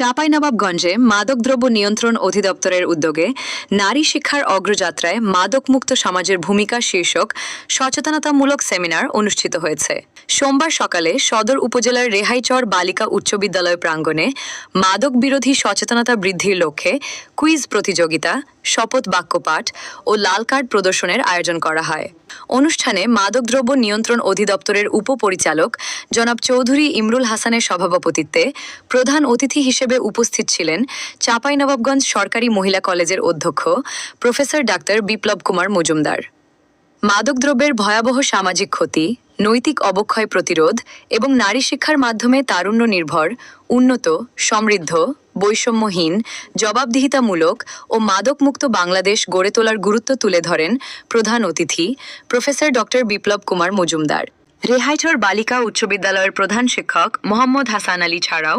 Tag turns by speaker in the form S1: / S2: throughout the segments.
S1: চাঁপাইনবাবগঞ্জে মাদকদ্রব্য নিয়ন্ত্রণ অধিদপ্তরের উদ্যোগে নারী শিক্ষার অগ্রযাত্রায় মাদকমুক্ত সমাজের ভূমিকা শীর্ষক সচেতনতামূলক সেমিনার অনুষ্ঠিত হয়েছে সোমবার সকালে সদর উপজেলার রেহাইচর বালিকা উচ্চ বিদ্যালয় প্রাঙ্গণে মাদক বিরোধী সচেতনতা বৃদ্ধির লক্ষ্যে কুইজ প্রতিযোগিতা শপথ বাক্য পাঠ ও লাল কার্ড প্রদর্শনের আয়োজন করা হয় অনুষ্ঠানে মাদকদ্রব্য নিয়ন্ত্রণ অধিদপ্তরের উপপরিচালক জনাব চৌধুরী ইমরুল হাসানের সভাপতিত্বে প্রধান অতিথি হিসেবে উপস্থিত ছিলেন চাঁপাইনবাবগঞ্জ সরকারি মহিলা কলেজের অধ্যক্ষ প্রফেসর ডাক্তার বিপ্লব কুমার মজুমদার মাদকদ্রব্যের ভয়াবহ সামাজিক ক্ষতি নৈতিক অবক্ষয় প্রতিরোধ এবং নারী শিক্ষার মাধ্যমে তারুণ্য নির্ভর উন্নত সমৃদ্ধ বৈষম্যহীন জবাবদিহিতামূলক ও মাদকমুক্ত বাংলাদেশ গড়ে তোলার গুরুত্ব তুলে ধরেন প্রধান অতিথি প্রফেসর ডক্টর বিপ্লব কুমার মজুমদার রেহাইঠোর বালিকা উচ্চ বিদ্যালয়ের প্রধান শিক্ষক মোহাম্মদ হাসান আলী ছাড়াও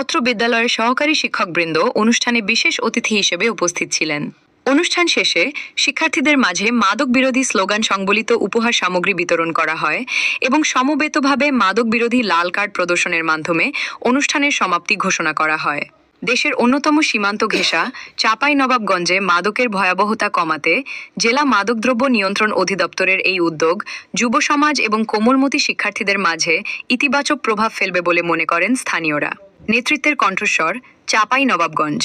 S1: অত্র বিদ্যালয়ের সহকারী শিক্ষকবৃন্দ অনুষ্ঠানে বিশেষ অতিথি হিসেবে উপস্থিত ছিলেন অনুষ্ঠান শেষে শিক্ষার্থীদের মাঝে মাদক বিরোধী স্লোগান সংবলিত উপহার সামগ্রী বিতরণ করা হয় এবং সমবেতভাবে মাদক বিরোধী লাল কার্ড প্রদর্শনের মাধ্যমে অনুষ্ঠানের সমাপ্তি ঘোষণা করা হয় দেশের অন্যতম সীমান্ত ঘেঁষা চাপাই নবাবগঞ্জে মাদকের ভয়াবহতা কমাতে জেলা মাদকদ্রব্য নিয়ন্ত্রণ অধিদপ্তরের এই উদ্যোগ যুব সমাজ এবং কোমলমতি শিক্ষার্থীদের মাঝে ইতিবাচক প্রভাব ফেলবে বলে মনে করেন স্থানীয়রা নেতৃত্বের কণ্ঠস্বর চাপাই নবাবগঞ্জ